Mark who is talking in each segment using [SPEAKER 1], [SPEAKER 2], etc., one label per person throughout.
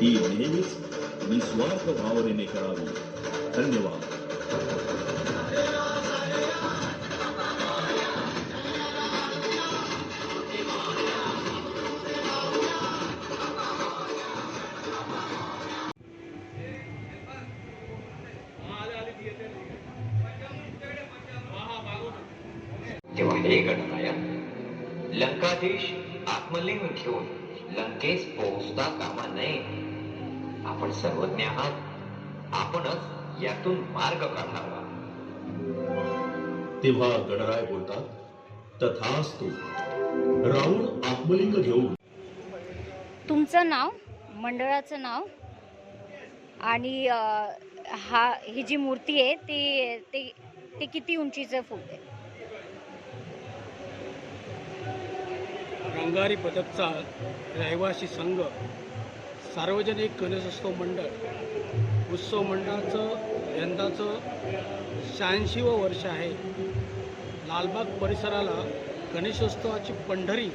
[SPEAKER 1] ही नेहमीच निस्वार्थ भावनेने करावी धन्यवाद
[SPEAKER 2] तेव्हा हे गणनायक लंकाधीश आत्मलिंग घेऊन लंकेस पोहोचता कामा नये. आपण सर्वज्ञ आहात आपणच यातून मार्ग काढावा
[SPEAKER 1] तेव्हा गणराय बोलतात तथास्तु राऊळ आत्मलिंग घेऊन.
[SPEAKER 3] तुमचं नाव? मंडळाचं नाव? आणि हा ही जी मूर्ती आहे ती ते ते किती उंचीचं फूट आहे?
[SPEAKER 4] रंगारी पदकचा रहिवासी संघ सार्वजनिक गणेशोत्सव मंडळ उत्सव मंडळाचं यंदाचं शहाऐंशीवं वर्ष आहे. लालबाग परिसराला गणेशोत्सवाची पंढरी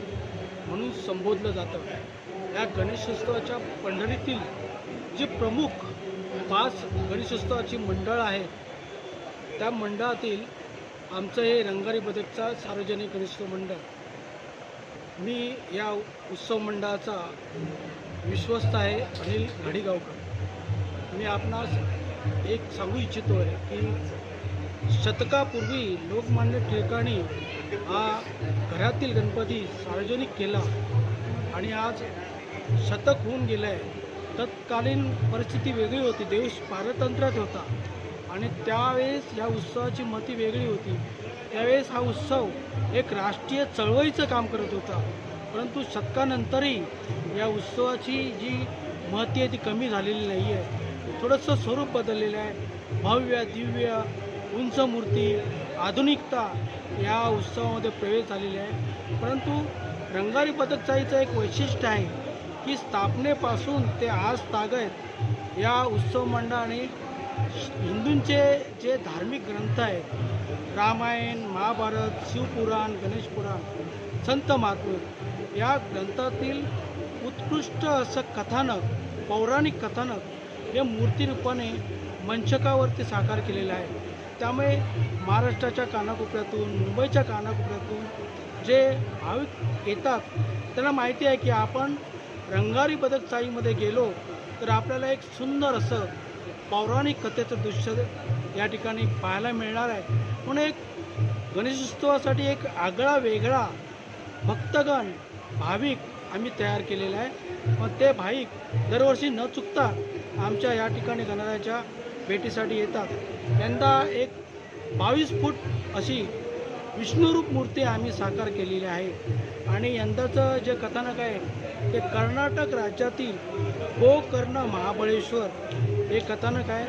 [SPEAKER 4] म्हणून संबोधलं जातं. या गणेशोत्सवाच्या पंढरीतील जी प्रमुख पाच गणेशोत्सवाची मंडळ आहेत त्या मंडळातील आमचं हे रंगारी बदकचा सार्वजनिक गणेशोत्सव मंडळ मी या उत्सव मंडळाचा विश्वस्त आहे अनिल घडीगावकर. मी आपणास एक सांगू इच्छितो आहे की शतकापूर्वी लोकमान्य टिळकांनी हा घरातील गणपती सार्वजनिक केला आणि आज शतक होऊन गेलं आहे तत्कालीन परिस्थिती वेगळी होती. देश पारतंत्र्यात होता आणि त्यावेळेस या उत्सवाची मती वेगळी होती. त्यावेळेस हा उत्सव एक राष्ट्रीय चळवळीचं काम करत होता. परंतु शतकानंतरही या उत्सवाची जी महती आहे ती कमी झालेली नाही आहे थोडंसं स्वरूप बदललेलं आहे. भव्य दिव्य उंच मूर्ती आधुनिकता या उत्सवामध्ये प्रवेश झालेली आहे. परंतु रंगारी पदकचाईचं एक वैशिष्ट्य आहे की स्थापनेपासून ते आज तागत या उत्सव मंडळाने हिंदूंचे जे धार्मिक ग्रंथ आहेत रामायण महाभारत शिवपुराण गणेशपुराण संत महात्मे या ग्रंथातील उत्कृष्ट असं कथानक पौराणिक कथानक हे मूर्तिरूपाने मंचकावरती साकार केलेलं आहे. त्यामुळे महाराष्ट्राच्या कानाकोपऱ्यातून मुंबईच्या कानाकोपऱ्यातून जे भाविक येतात त्यांना माहिती आहे की आपण रंगारी बदकचाईमध्ये गेलो तर आपल्याला एक सुंदर असं पौराणिक कथेचं दृश्य या ठिकाणी पाहायला मिळणार आहे. म्हणून एक गणेशोत्सवासाठी एक आगळा वेगळा भक्तगण भाविक आम्ही तयार केलेला आहे. मग ते भाविक दरवर्षी न चुकता आमच्या या ठिकाणी गणरायाच्या भेटीसाठी येतात. यंदा एक बावीस फूट अशी विष्णुरूप मूर्ती आम्ही साकार केलेली आहे. आणि यंदाचं जे कथानक आहे ते कर्नाटक राज्यातील गोकर्ण महाबळेश्वर हे कथानक आहे.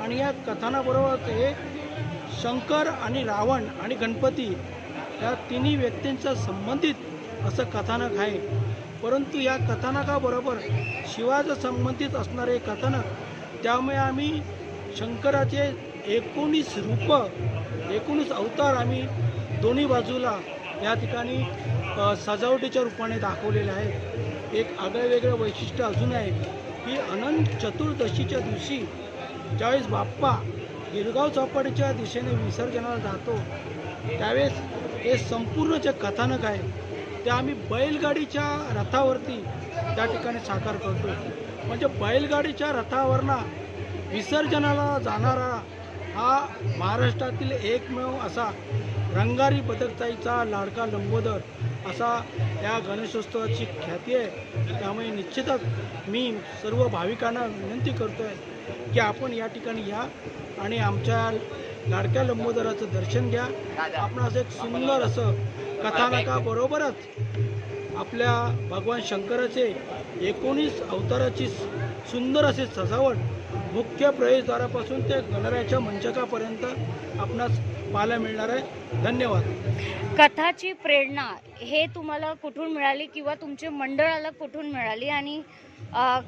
[SPEAKER 4] आणि या कथानाबरोबर हे शंकर आणि रावण आणि गणपती या तिन्ही व्यक्तींचा संबंधित असं कथानक आहे. परंतु या कथानकाबरोबर शिवाचं संबंधित असणारे कथानक त्यामुळे आम्ही शंकराचे एकोणीस रूपं एकोणीस अवतार आम्ही दोन्ही बाजूला या ठिकाणी सजावटीच्या रूपाने दाखवलेले आहे. एक आगळं वेगळं वैशिष्ट्य अजून आहे की अनंत चतुर्दशीच्या दिवशी ज्यावेळेस बाप्पा गिरगाव चौपाटीच्या दिशेने विसर्जनाला जातो त्यावेळेस हे संपूर्ण जे कथानक आहे ते आम्ही बैलगाडीच्या रथावरती त्या ठिकाणी साकार करतो. म्हणजे बैलगाडीच्या रथावरना विसर्जनाला जाणारा हा महाराष्ट्रातील एकमेव असा रंगारी पदकताईचा लाडका लंबोदर असा या गणेशोत्सवाची ख्याती आहे. त्यामुळे निश्चितच मी सर्व भाविकांना विनंती करतो आहे की आपण या ठिकाणी या आणि आमच्या लाडक्या लंबोदराचं दर्शन घ्या. आपणास एक सुंदर असं कथानकाबरोबरच आपल्या भगवान शंकराचे एकोणीस अवताराची सुंदर अशी सजावट मुख्य प्रवेशद्वारापासून ते गणरायाच्या मंचकापर्यंत आपणास पाहायला मिळणार आहे. धन्यवाद.
[SPEAKER 3] कथाची प्रेरणा हे तुम्हाला कुठून मिळाली किंवा तुमच्या मंडळाला कुठून मिळाली आणि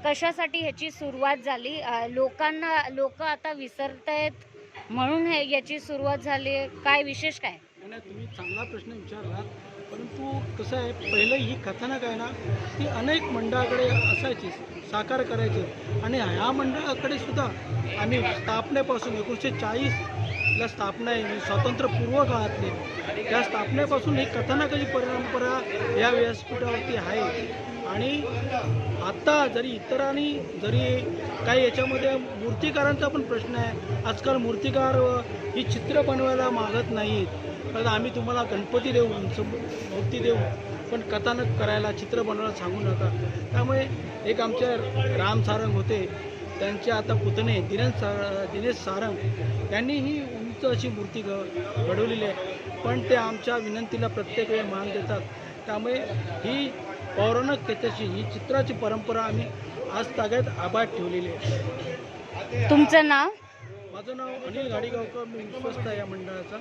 [SPEAKER 3] कशासाठी ह्याची सुरुवात झाली? लोकांना लोक आता विसरत आहेत म्हणून हे याची सुरुवात झाली. काय विशेष काय?
[SPEAKER 4] तुम्ही चांगला प्रश्न विचारला परंतु कसं आहे पहिलं ही कथानक आहे ना ती अनेक मंडळाकडे असायची साकार करायची. आणि ह्या मंडळाकडे सुद्धा आम्ही स्थापनेपासून एकोणीसशे चाळीस आपल्या स्थापना आहे म्हणजे स्वातंत्र्यपूर्व काळातली. त्या स्थापनेपासून ही कथानकाची परंपरा या व्यासपीठावरती आहे. आणि आत्ता जरी इतरांनी जरी काही याच्यामध्ये मूर्तिकारांचा पण प्रश्न आहे. आजकाल मूर्तिकार ही चित्र बनवायला मागत नाहीत. कारण आम्ही तुम्हाला गणपती देऊ मूर्ती देऊ पण कथानक करायला चित्र बनवायला सांगू नका. त्यामुळे एक आमच्या राम सारंग होते. त्यांचे आता पुतणे दिनेश सा दिनेश सारंग यांनी ही उंच अशी मूर्ती घ घडवलेली आहे. पण ते आमच्या विनंतीला प्रत्येक वेळी मान देतात. त्यामुळे ही पौराणिक त्याच्याशी ही चित्राची परंपरा आम्ही आज ताग्यात आबाद ठेवलेली आहे.
[SPEAKER 3] तुमचं नाव?
[SPEAKER 4] माझं नाव अनिल गाडीगावकर मी विश्वस्त आहे या मंडळाचा.